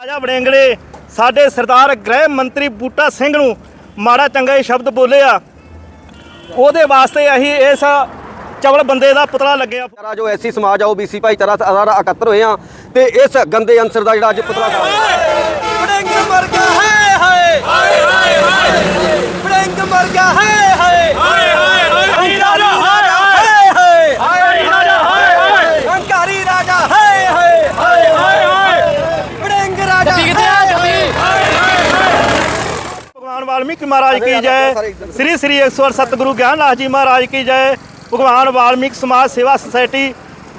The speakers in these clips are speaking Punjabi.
ਰਾਜਾ ਵੜਿੰਗਲੇ ਸਾਡੇ ਸਰਦਾਰ ਗ੍ਰਹਿ ਮੰਤਰੀ ਬੂਟਾ ਸਿੰਘ ਨੂੰ ਮਾੜਾ ਚੰਗਾ ਇਹ ਸ਼ਬਦ ਬੋਲੇ ਆ ਉਹਦੇ ਵਾਸਤੇ ਅਸੀਂ ਇਸ ਚਵਲ ਬੰਦੇ ਦਾ ਪੁਤਲਾ ਲੱਗਿਆ। ਸਾਰਾ ਜੋ ਐਸੀ ਸਮਾਜ ਆ ਓਬੀਸੀ ਭਾਈਚਾਰਾ ਸਾਰਾ ਇਕੱਤਰ ਹੋਏ ਆ ਤੇ ਇਸ ਗੰਦੇ ਅੰਸਰ ਦਾ ਜਿਹੜਾ ਅੱਜ ਪੁਤਲਾ ਬੜਿੰਗ ਮਰ ਗਿਆ ਹੈ ਹਾਏ। ਹਾਏ ਹਾਏ ਹਾਏ ਬੜਿੰਗ ਮਰ ਗਿਆ ਹੈ ਹਾਏ ਹਾਏ ਹਾਏ ਹੰਕਾਰੀ ਰਾਜਾ ਹਾਏ ਹਾਏ ਰਾਜਾ ਹਾਏ ਹਾਏ ਹੰਕਾਰੀ ਰਾਜਾ ਹਾਏ ਹਾਏ ਹਾਏ ਹਾਏ ਹਾਏ ਬੜਿੰਗ ਰਾਜਾ ਟਿਕਦੇ ਆ ਜਮੀ ਭਗਵਾਨ ਵਾਲਮੀਕੀ ਮਹਾਰਾਜ ਕੀ ਜੈ। ਸ੍ਰੀ ਸ੍ਰੀ 108 ਸਤਿਗੁਰੂ ਗਿਆਨਨਾਥ ਜੀ ਮਹਾਰਾਜ ਕੀ ਜੈ। ਭਗਵਾਨ ਵਾਲਮੀਕ ਸਮਾਜ ਸੇਵਾ ਸੁਸਾਇਟੀ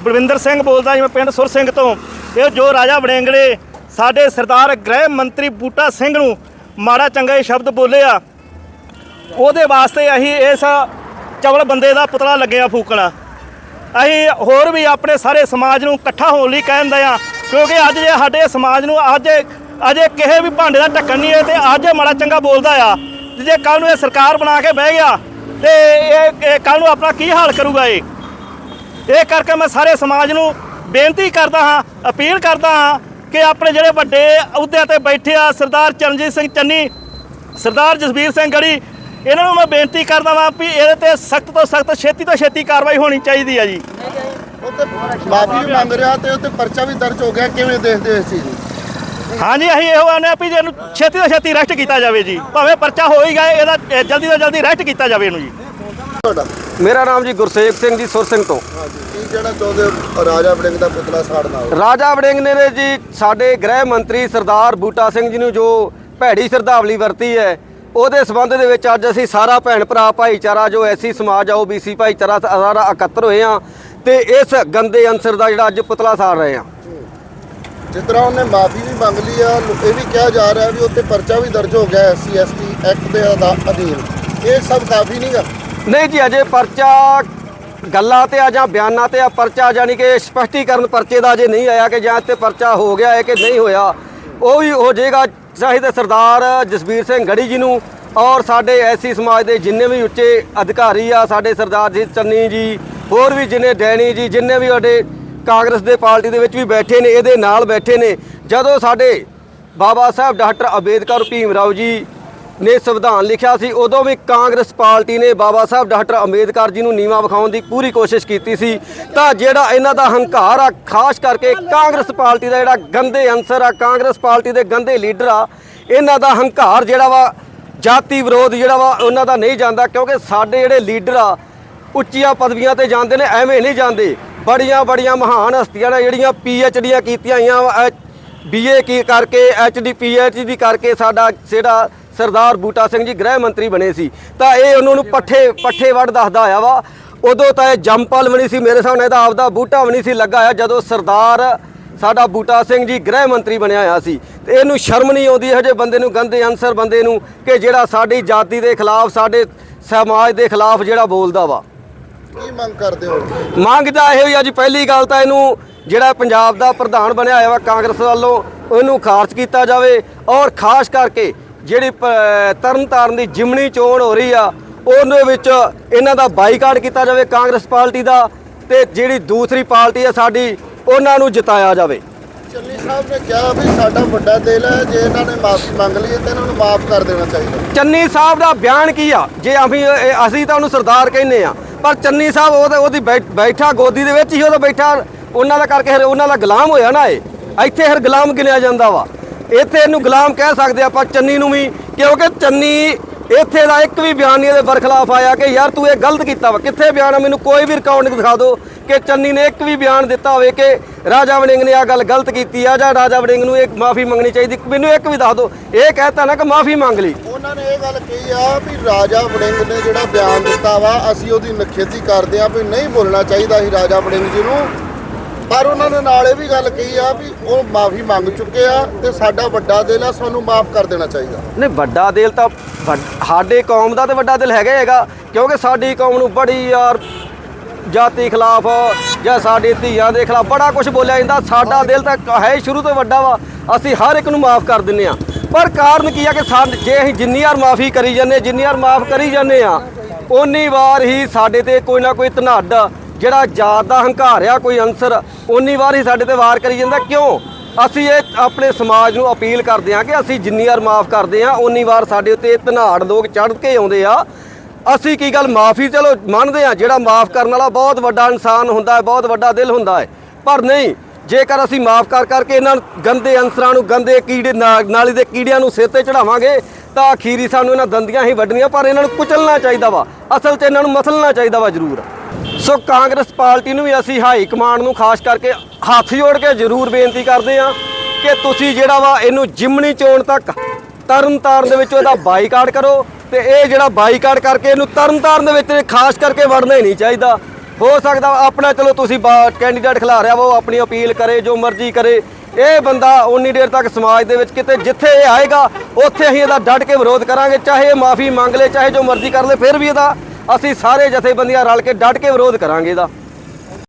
ਬਲਵਿੰਦਰ ਸਿੰਘ ਬੋਲਦਾ ਜੀ ਮੈਂ ਪਿੰਡ ਸੁਰ ਸਿੰਘ ਤੋਂ। ਇਹ ਜੋ ਰਾਜਾ ਵੜਿੰਗਲੇ ਸਾਡੇ ਸਰਦਾਰ ਗ੍ਰਹਿ ਮੰਤਰੀ ਬੂਟਾ ਸਿੰਘ ਨੂੰ ਮਾੜਾ ਚੰਗਾ ਇਹ ਸ਼ਬਦ ਬੋਲੇ ਆ ਉਹਦੇ ਵਾਸਤੇ ਅਸੀਂ ਇਸ ਚਵਲ ਬੰਦੇ ਦਾ ਪੁਤਲਾ ਲੱਗੇ ਆ ਫੂਕਣਾ। ਅਸੀਂ ਹੋਰ ਵੀ ਆਪਣੇ ਸਾਰੇ ਸਮਾਜ ਨੂੰ ਇਕੱਠਾ ਹੋਣ ਲਈ ਕਹਿੰਦੇ ਆ ਕਿਉਂਕਿ ਅੱਜ ਜੇ ਸਾਡੇ ਸਮਾਜ ਨੂੰ ਅੱਜ ਅਜੇ ਕਿਸੇ ਵੀ ਭਾਂਡੇ ਦਾ ਢੱਕਣ ਨਹੀਂ ਹੈ ਤੇ ਅੱਜ ਇਹ ਮਾੜਾ ਚੰਗਾ ਬੋਲਦਾ ਆ ਜੇ ਕੱਲ ਨੂੰ ਇਹ ਸਰਕਾਰ ਬਣਾ ਕੇ ਬਹਿ ਗਿਆ ਤੇ ਇਹ ਕੱਲ ਨੂੰ ਆਪਣਾ ਕੀ ਹਾਲ ਕਰੂਗਾ ਇਹ? ਇਹ ਕਰਕੇ ਮੈਂ ਸਾਰੇ ਸਮਾਜ ਨੂੰ ਬੇਨਤੀ ਕਰਦਾ ਹਾਂ, ਅਪੀਲ ਕਰਦਾ ਹਾਂ ਕਿ ਆਪਣੇ ਜਿਹੜੇ ਵੱਡੇ ਅਹੁਦਿਆਂ ਤੇ ਬੈਠੇ ਆ ਸਰਦਾਰ ਚਰਨਜੀਤ ਸਿੰਘ ਚੰਨੀ, ਸਰਦਾਰ ਜਸਬੀਰ ਸਿੰਘ ਗੜੀ, ਇਹਨਾਂ ਨੂੰ ਮੈਂ ਬੇਨਤੀ ਕਰਦਾ ਹਾਂ ਵੀ ਇਹਦੇ ਤੇ ਸਖਤ ਤੋਂ ਸਖਤ ਛੇਤੀ ਤੋਂ ਛੇਤੀ ਕਾਰਵਾਈ ਹੋਣੀ ਚਾਹੀਦੀ ਆ ਜੀ। ਉਹ ਤੇ ਮਾਫੀ ਮੰਗ ਰਿਹਾ ਤੇ ਉਹ ਪਰਚਾ ਵੀ ਦਰਜ ਹੋ ਗਿਆ, ਕਿਵੇਂ ਦੇਖਦੇ ਹੋ ਇਸ ਚੀਜ਼ ਨੂੰ? ਹਾਂਜੀ ਅਸੀਂ ਇਹੋ ਆਨੇ ਆ ਵੀ ਜੇ ਇਹਨੂੰ ਛੇਤੀ ਤੋਂ ਛੇਤੀ ਅਰੈਸਟ ਕੀਤਾ ਜਾਵੇ ਜੀ ਭਾਵੇਂ ਪਰਚਾ ਹੋ ਹੀ ਗਿਆ ਇਹਦਾ ਇਹ ਜਲਦੀ ਤੋਂ ਜਲਦੀ ਅਰੈਸਟ ਕੀਤਾ ਜਾਵੇ ਇਹਨੂੰ ਜੀ। ਤੁਹਾਡਾ ਮੇਰਾ ਨਾਮ ਜੀ ਗੁਰਸੇਵ ਸਿੰਘ ਜੀ ਸੁਰ ਸਿੰਘ ਤੋਂ। ਹਾਂਜੀ ਕੀ ਜਿਹੜਾ ਚਾਹੁੰਦੇ ਹੋ? ਰਾਜਾ ਵੜਿੰਗ ਦਾ ਪੁਤਲਾ ਸਾੜਨਾ ਹੋਵੇ ਰਾਜਾ ਵੜਿੰਗ ਨੇ ਨੇ ਜੀ ਸਾਡੇ ਗ੍ਰਹਿ ਮੰਤਰੀ ਸਰਦਾਰ ਬੂਟਾ ਸਿੰਘ ਜੀ ਨੂੰ ਜੋ ਭੈੜੀ ਸ਼ਰਧਾਵਲੀ ਵਰਤੀ ਹੈ ਉਹਦੇ ਸਬੰਧ ਦੇ ਵਿੱਚ ਅੱਜ ਅਸੀਂ ਸਾਰਾ ਭੈਣ ਭਰਾ ਭਾਈਚਾਰਾ ਜੋ ਐਸੀ ਸਮਾਜ ਆ ਓਬੀਸੀ ਭਾਈਚਾਰਾ ਸਾਰਾ ਇਕੱਤਰ ਹੋਏ ਆ ਤੇ ਇਸ ਗੰਦੇ ਅੰਸਰ ਦਾ ਜਿਹੜਾ ਅੱਜ ਪੁਤਲਾ ਸਾੜ ਰਹੇ ਆ। ਜਿਸ ਤਰ੍ਹਾਂ ਉਹਨੇ ਮਾਫੀ ਵੀ ਮੰਗ ਲਈ ਆ ਇਹ ਵੀ ਕਿਹਾ ਜਾ ਰਿਹਾ ਵੀ ਉੱਤੇ ਪਰਚਾ ਵੀ ਦਰਜ ਹੋ ਗਿਆ ਐਸਸੀ ਐਸਟੀ ਐਕਟ ਦੇ ਅਧੀਨ। ਇਹ ਸਭ ਕਾਫੀ ਨਹੀਂਗਾ ਨਹੀਂ ਜੀ, ਅਜੇ ਪਰਚਾ ਗੱਲਾਂ ਤੇ ਆ ਜਾਂ ਬਿਆਨਾਂ ਤੇ ਆ, ਪਰਚਾ ਯਾਨੀ ਕਿ ਸਪਸ਼ਟੀਕਰਨ ਪਰਚੇ ਦਾ ਅਜੇ ਨਹੀਂ ਆਇਆ ਕਿ ਜਾਂ ਇੱਥੇ ਪਰਚਾ ਹੋ ਗਿਆ ਹੈ ਕਿ ਨਹੀਂ ਹੋਇਆ। ਉਹ ਵੀ ਹੋ ਜਾਏਗਾ ਚਾਹੀਦੇ ਸਰਦਾਰ ਜਸਬੀਰ ਸਿੰਘ ਗੜੀ ਜੀ ਨੂੰ ਔਰ ਸਾਡੇ ਐਸੀ ਸਮਾਜ ਦੇ ਜਿੰਨੇ ਵੀ ਉੱਚੇ ਅਧਿਕਾਰੀ ਆ, ਸਾਡੇ ਸਰਦਾਰ ਜੀ ਚੰਨੀ ਜੀ, ਹੋਰ ਵੀ ਜਿੰਨੇ ਡੈਣੀ ਜੀ, ਜਿੰਨੇ ਵੀ ਸਾਡੇ ਕਾਂਗਰਸ ਦੇ ਪਾਰਟੀ ਦੇ ਵਿੱਚ ਵੀ ਬੈਠੇ ਨੇ, ਇਹਦੇ ਨਾਲ ਬੈਠੇ ਨੇ। ਜਦੋਂ ਸਾਡੇ ਬਾਬਾ ਸਾਹਿਬ ਡਾਕਟਰ ਅੰਬੇਦਕਰ ਭੀਮ ਰਾਓ ਜੀ ਨੇ ਸੰਵਿਧਾਨ ਲਿਖਿਆ ਸੀ, ਉਦੋਂ ਵੀ ਕਾਂਗਰਸ ਪਾਰਟੀ ਨੇ ਬਾਬਾ ਸਾਹਿਬ ਡਾਕਟਰ ਅੰਬੇਦਕਰ ਜੀ ਨੂੰ ਨੀਵਾ ਵਿਖਾਉਣ ਦੀ ਪੂਰੀ ਕੋਸ਼ਿਸ਼ ਕੀਤੀ ਸੀ। ਤਾਂ ਜਿਹੜਾ ਇਹਨਾਂ ਦਾ ਹੰਕਾਰ ਆ, ਖਾਸ ਕਰਕੇ ਕਾਂਗਰਸ ਪਾਰਟੀ ਦਾ ਜਿਹੜਾ ਗੰਦੇ ਅੰਸਰ ਆ, ਕਾਂਗਰਸ ਪਾਰਟੀ ਦੇ ਗੰਦੇ ਲੀਡਰ ਆ, ਇਹਨਾਂ ਦਾ ਹੰਕਾਰ ਜਿਹੜਾ ਵਾ, ਜਾਤੀ ਵਿਰੋਧ ਜਿਹੜਾ ਵਾ, ਉਹਨਾਂ ਦਾ ਨਹੀਂ ਜਾਂਦਾ, ਕਿਉਂਕਿ ਸਾਡੇ ਜਿਹੜੇ ਲੀਡਰ ਆ, ਉੱਚੀਆਂ ਪਦਵੀਆਂ ਤੇ ਜਾਂਦੇ ਨੇ, ਐਵੇਂ ਨਹੀਂ ਜਾਂਦੇ। ਬੜੀਆਂ ਬੜੀਆਂ ਮਹਾਨ ਹਸਤੀਆਂ ਨੇ ਜਿਹੜੀਆਂ ਪੀ ਐਚ ਡੀਆਂ ਕੀਤੀਆਂ ਹੋਈਆਂ ਬੀਏ ਕੀ ਕਰਕੇ H D P H D ਕਰਕੇ ਸਾਡਾ ਜਿਹੜਾ ਸਰਦਾਰ ਬੂਟਾ ਸਿੰਘ ਜੀ ਗ੍ਰਹਿ ਮੰਤਰੀ ਬਣੇ ਸੀ। ਤਾਂ ਇਹ ਉਹਨਾਂ ਨੂੰ ਪੱਠੇ ਪੱਠੇ ਵੜ ਦੱਸਦਾ ਆਇਆ ਵਾ। ਉਦੋਂ ਤਾਂ ਇਹ ਜੰਪਲ ਵੀ ਨਹੀਂ ਸੀ ਮੇਰੇ ਸਾਹਮਣੇ ਇਹਦਾ ਆਪਦਾ ਬੂਟਾ ਵੀ ਨਹੀਂ ਸੀ ਲੱਗਾ ਆ ਜਦੋਂ ਸਰਦਾਰ ਸਾਡਾ ਬੂਟਾ ਸਿੰਘ ਜੀ ਗ੍ਰਹਿ ਮੰਤਰੀ ਬਣਿਆ ਹੋਇਆ ਸੀ। ਤੇ ਇਹਨੂੰ ਸ਼ਰਮ ਨਹੀਂ ਆਉਂਦੀ ਇਹੋ ਜਿਹੇ ਬੰਦੇ ਨੂੰ, ਗੰਦੇ ਅਨਸਰ ਬੰਦੇ ਨੂੰ ਕਿ ਜਿਹੜਾ ਸਾਡੀ ਜਾਤੀ ਦੇ ਖਿਲਾਫ, ਸਾਡੇ ਸਮਾਜ ਦੇ ਖਿਲਾਫ ਜਿਹੜਾ ਬੋਲਦਾ ਵਾ। ਕੀ ਮੰਗ ਕਰਦੇ ਹੋ? ਮੰਗਦਾ ਇਹੋ ਹੀ ਅੱਜ ਪਹਿਲੀ ਗੱਲ ਤਾਂ ਇਹਨੂੰ ਜਿਹੜਾ ਪੰਜਾਬ ਦਾ ਪ੍ਰਧਾਨ ਬਣਿਆ ਹੋਇਆ ਵਾ ਕਾਂਗਰਸ ਵੱਲੋਂ, ਉਹਨੂੰ ਖਾਰਜ ਕੀਤਾ ਜਾਵੇ ਔਰ ਖਾਸ ਕਰਕੇ ਜਿਹੜੀ ਪ- ਤਰਨਤਾਰਨ ਦੀ ਜਿਮਣੀ ਚੋਣ ਹੋ ਰਹੀ ਆ, ਉਹਦੇ ਵਿੱਚ ਇਹਨਾਂ ਦਾ ਬਾਈਕਾਟ ਕੀਤਾ ਜਾਵੇ ਕਾਂਗਰਸ ਪਾਰਟੀ ਦਾ ਤੇ ਜਿਹੜੀ ਦੂਸਰੀ ਪਾਰਟੀ ਆ ਸਾਡੀ, ਉਹਨਾਂ ਨੂੰ ਜਿਤਾਇਆ ਜਾਵੇ। ਚੰਨੀ ਸਾਹਿਬ ਨੇ ਕਿਹਾ ਵੀ ਸਾਡਾ ਵੱਡਾ ਦਿਲ ਹੈ, ਜੇ ਇਹਨਾਂ ਨੇ ਮਾਫੀ ਮੰਗ ਲਈ ਹੈ ਇਹਨਾਂ ਨੂੰ ਮਾਫ ਕਰ ਦੇਣਾ ਚਾਹੀਦਾ। ਚੰਨੀ ਸਾਹਿਬ ਦਾ ਬਿਆਨ ਕੀ ਆ? ਜੇ ਅਸੀਂ, ਇਹ- ਅਸੀਂ ਤਾਂ ਉਹਨੂੰ ਸਰਦਾਰ ਕਹਿੰਦੇ ਆ, ਪਰ ਚੰਨੀ ਸਾਹਿਬ ਉਹਦੇ ਉਹਦੀ ਬੈ- ਬੈਠਾ ਗੋਦੀ ਦੇ ਵਿੱਚ ਹੀ ਉਹਦਾ ਬੈਠਾ, ਉਹਨਾਂ ਦਾ ਕਰਕੇ ਫਿਰ ਉਹਨਾਂ ਦਾ ਗੁਲਾਮ ਹੋਇਆ ਨਾ ਇਹ। ਇੱਥੇ ਹਰ ਗੁਲਾਮ ਗਿਣਿਆ ਜਾਂਦਾ ਵਾ। ਇੱਥੇ ਇਹਨੂੰ ਗੁਲਾਮ ਕਹਿ ਸਕਦੇ ਆਪਾਂ ਚੰਨੀ ਨੂੰ ਵੀ, ਕਿਉਂਕਿ ਚੰਨੀ ਇੱਥੇ ਦਾ ਇੱਕ ਵੀ ਬਿਆਨ ਨਹੀਂ ਇਹਦੇ ਬਰਖਲਾਫ ਆਇਆ ਕਿ ਯਾਰ ਤੂੰ ਇਹ ਗਲਤ ਕੀਤਾ ਵਾ। ਕਿੱਥੇ ਬਿਆਨ ਆ? ਮੈਨੂੰ ਕੋਈ ਵੀ ਰਿਕਾਰਡ ਦਿਖਾ ਦਿਓ। ਕਿ ਚੰਨੀ ਨੇ ਇੱਕ ਵੀ ਬਿਆਨ ਦਿੱਤਾ ਹੋਵੇ ਕਿ ਰਾਜਾ ਵੜਿੰਗ ਨੇ ਆ ਗੱਲ ਗਲਤ ਕੀਤੀ ਆ ਜਾਂ ਰਾਜਾ ਵੜਿੰਗ ਨੂੰ ਇੱਕ ਮਾਫੀ ਮੰਗਣੀ ਚਾਹੀਦੀ। ਮੈਨੂੰ ਇੱਕ ਵੀ ਦੱਸ ਦਿਓ ਇਹ ਕਹਿਤਾ ਨਾ ਕਿ ਮਾਫੀ ਮੰਗ ਲਈ। ਉਹਨਾਂ ਨੇ ਇਹ ਗੱਲ ਕਹੀ ਆ ਵੀ ਰਾਜਾ ਵੜਿੰਗ ਨੇ ਜਿਹੜਾ ਬਿਆਨ ਦਿੱਤਾ ਵਾ ਅਸੀਂ ਉਹਦੀ ਨਖੇਦੀ ਕਰਦੇ ਆ ਵੀ ਨਹੀਂ ਬੋਲਣਾ ਚਾਹੀਦਾ ਸੀ ਰਾਜਾ ਵੜਿੰਗ ਜੀ ਨੂੰ। ਪਰ ਉਹਨਾਂ ਨੇ ਨਾਲ ਇਹ ਵੀ ਗੱਲ ਕਹੀ ਆ ਵੀ ਉਹ ਮਾਫੀ ਮੰਗ ਚੁੱਕੇ ਆ ਤੇ ਸਾਡਾ ਵੱਡਾ ਦਿਲ ਆ ਸਾਨੂੰ ਮਾਫ ਕਰ ਦੇਣਾ ਚਾਹੀਦਾ। ਨਹੀਂ ਵੱਡਾ ਦਿਲ ਤਾਂ ਸਾਡੇ ਕੌਮ ਦਾ ਤੇ ਵੱਡਾ ਦਿਲ ਹੈਗਾ ਹੈਗਾ ਕਿਉਂਕਿ ਸਾਡੀ ਕੌਮ ਨੂੰ ਬੜੀ ਯਾਰ ਜਾਤੀ ਖਿਲਾਫ ਜਾਂ ਸਾਡੇ ਧੀਆਂ ਦੇ ਖਿਲਾਫ ਬੜਾ ਕੁਝ ਬੋਲਿਆ ਜਾਂਦਾ। ਸਾਡਾ ਦਿਲ ਤਾਂ ਹੈ ਹੀ ਸ਼ੁਰੂ ਤੋਂ ਵੱਡਾ ਵਾ। ਅਸੀਂ ਹਰ ਇੱਕ ਨੂੰ ਮਾਫ ਕਰ ਦਿੰਨੇ ਆ ਪਰ ਕਾਰਨ ਕੀ ਆ ਕਿ ਸਾਡ- ਜੇ ਅਸੀਂ ਜਿੰਨੀ ਵਾਰ ਮਾਫੀ ਕਰੀ ਜਾਂਦੇ ਜਿੰਨੀ ਵਾਰ ਮਾਫ ਕਰੀ ਜਾਂਦੇ ਆ ਉਨੀ ਵਾਰ ਹੀ ਸਾਡੇ ਤੇ ਕੋਈ ਨਾ ਕੋਈ ਧਨਾਡ ਜਿਹੜਾ ਜਾਤ ਦਾ ਹੰਕਾਰ ਆ, ਕੋਈ ਅੰਸਰ ਉਨੀ ਵਾਰ ਹੀ ਸਾਡੇ ਤੇ ਵਾਰ ਕਰੀ ਜਾਂਦਾ। ਕਿਉਂ? ਅਸੀਂ ਇਹ ਆਪਣੇ ਸਮਾਜ ਨੂੰ ਅਪੀਲ ਕਰਦੇ ਹਾਂ ਕਿ ਅਸੀਂ ਜਿੰਨੀ ਵਾਰ ਮਾਫ ਕਰਦੇ ਹਾਂ ਉਨੀ ਵਾਰ ਸਾਡੇ ਉੱਤੇ ਧਨਾੜ ਲੋਕ ਚੜ੍ਹ ਕੇ ਆਉਂਦੇ ਆ। ਅਸੀਂ ਕੀ ਗੱਲ ਮਾਫੀ, ਚਲੋ ਮੰਨਦੇ ਆ ਜਿਹੜਾ ਮਾਫ ਕਰਨ ਵਾਲਾ ਬਹੁਤ ਵੱਡਾ ਇਨਸਾਨ ਹੁੰਦਾ ਹੈ, ਬਹੁਤ ਵੱਡਾ ਦਿਲ ਹੁੰਦਾ ਹੈ। ਪਰ ਨਹੀਂ, ਜੇਕਰ ਅਸੀਂ ਮਾਫ ਕਰ ਕਰਕੇ ਇਹਨਾਂ ਗੰਦੇ ਅੰਸਰਾਂ ਨੂੰ, ਗੰਦੇ ਕੀੜੇ ਨਾ- ਨਾਲੀ ਦੇ ਕੀੜਿਆਂ ਨੂੰ ਸਿਰ ਤੇ ਚੜਾਵਾਂਗੇ, ਤਾਂ ਅਖੀਰੀ ਸਾਨੂੰ ਇਹਨਾਂ ਦੰਦੀਆਂ ਹੀ ਵੱਢਣੀਆਂ, ਪਰ ਇਹਨਾਂ ਨੂੰ ਕੁਚਲਣਾ ਚਾਹੀਦਾ ਵਾ। ਅਸਲ 'ਚ ਇਹਨਾਂ ਨੂੰ ਮਸਲਣਾ ਚਾਹੀਦਾ ਵਾ ਜ਼ਰੂਰ। ਸੋ ਕਾਂਗਰਸ ਪਾਰਟੀ ਨੂੰ ਵੀ ਅਸੀਂ ਹਾਈ ਕਮਾਂਡ ਨੂੰ ਖਾਸ ਕਰਕੇ ਹੱਥ ਜੋੜ ਕੇ ਜ਼ਰੂਰ ਬੇਨਤੀ ਕਰਦੇ ਹਾਂ ਕਿ ਤੁਸੀਂ ਜਿਹੜਾ ਵਾ ਇਹਨੂੰ ਜਿਮਣੀ ਚੋਣ ਤੱਕ ਤਰਨਤਾਰਨ ਦੇ ਵਿੱਚ ਇਹਦਾ ਬਾਈਕਾਟ ਕਰੋ ਤੇ ਇਹ ਜਿਹੜਾ ਬਾਈਕਾਟ ਕਰਕੇ ਇਹਨੂੰ ਤਰਨਤਾਰਨ ਦੇ ਵਿੱਚ ਖਾਸ ਕਰਕੇ ਵੜਨਾ ਹੀ ਨਹੀਂ ਚਾਹੀਦਾ। ਹੋ ਸਕਦਾ ਆਪਣਾ ਚਲੋ ਤੁਸੀਂ ਕੈਂਡੀਡੇਟ ਖਿਲਾ ਰਿਹਾ ਵਾ, ਉਹ ਆਪਣੀ ਅਪੀਲ ਕਰੇ, ਜੋ ਮਰਜ਼ੀ ਕਰੇ। ਇਹ ਬੰਦਾ ਉਨੀ ਦੇਰ ਤੱਕ ਸਮਾਜ ਦੇ ਵਿੱਚ ਕਿਤੇ ਜਿੱਥੇ ਇਹ ਆਏਗਾ, ਉੱਥੇ ਅਸੀਂ ਇਹਦਾ ਡਟ ਕੇ ਵਿਰੋਧ ਕਰਾਂਗੇ। ਚਾਹੇ ਇਹ ਮਾਫੀ ਮੰਗ ਲੇ, ਚਾਹੇ ਜੋ ਮਰਜ਼ੀ ਕਰ ਲੇ, ਫਿਰ ਵੀ ਇਹਦਾ ਅਸੀਂ ਸਾਰੇ ਜਥੇਬੰਦੀਆਂ ਰਲ ਕੇ ਡਟ ਕੇ ਵਿਰੋਧ ਕਰਾਂਗੇ ਇਹਦਾ।